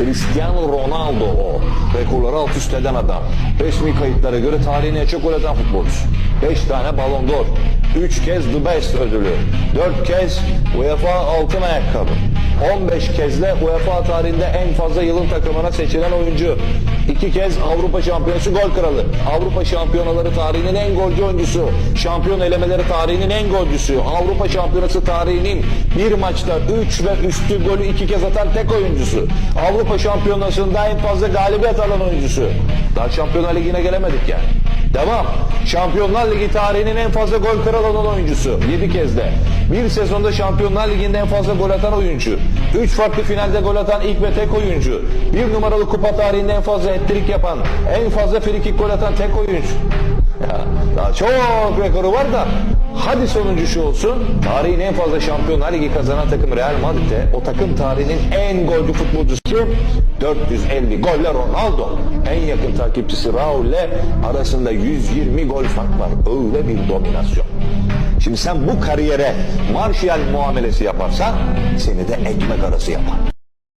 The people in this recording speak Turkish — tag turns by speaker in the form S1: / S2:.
S1: Cristiano Ronaldo o. Rekorları alt üst eden adam. Resmi kayıtlara göre tarihine en çok gol atan futbolcusu. 5 tane Ballon d'Or. 3 kez The Best ödülü. 4 kez UEFA altın ayakkabı. 15 kezle UEFA tarihinde en fazla yılın takımına seçilen oyuncu. 2 kez Avrupa Şampiyonası gol kralı. Avrupa Şampiyonaları tarihinin en golcü oyuncusu. Şampiyon elemeleri tarihinin en golcüsü. Avrupa Şampiyonası tarihinin bir maçta 3 ve üstü golü 2 kez atan tek oyuncusu. Avrupa Şampiyonası'nda en fazla galibiyet alan oyuncusu. Daha Şampiyonlar Ligi'ne gelemedik yani. Devam. Şampiyonlar Ligi tarihinin en fazla gol kralı olan oyuncusu. 7 kez de. Bir sezonda Şampiyonlar Ligi'nde en fazla gol atan oyuncu. 3 farklı finalde gol atan ilk ve tek oyuncu. Bir numaralı kupa tarihinde en fazla hat yapan, en fazla frikik gol atan tek oyuncu. Ya, daha çok rekoru var da hadi sonuncu şu olsun. Tarihin en fazla Şampiyonlar Ligi kazanan takım Real Madrid'de o takım tarihinin en golcü futbolcusu kim? 450 golle Ronaldo. En yakın takipçisi Raul'le arasında 120 gol fark var. Öyle bir dominasyon. Şimdi sen bu kariyere Martial muamelesi yaparsan seni de ekmek arası yapar.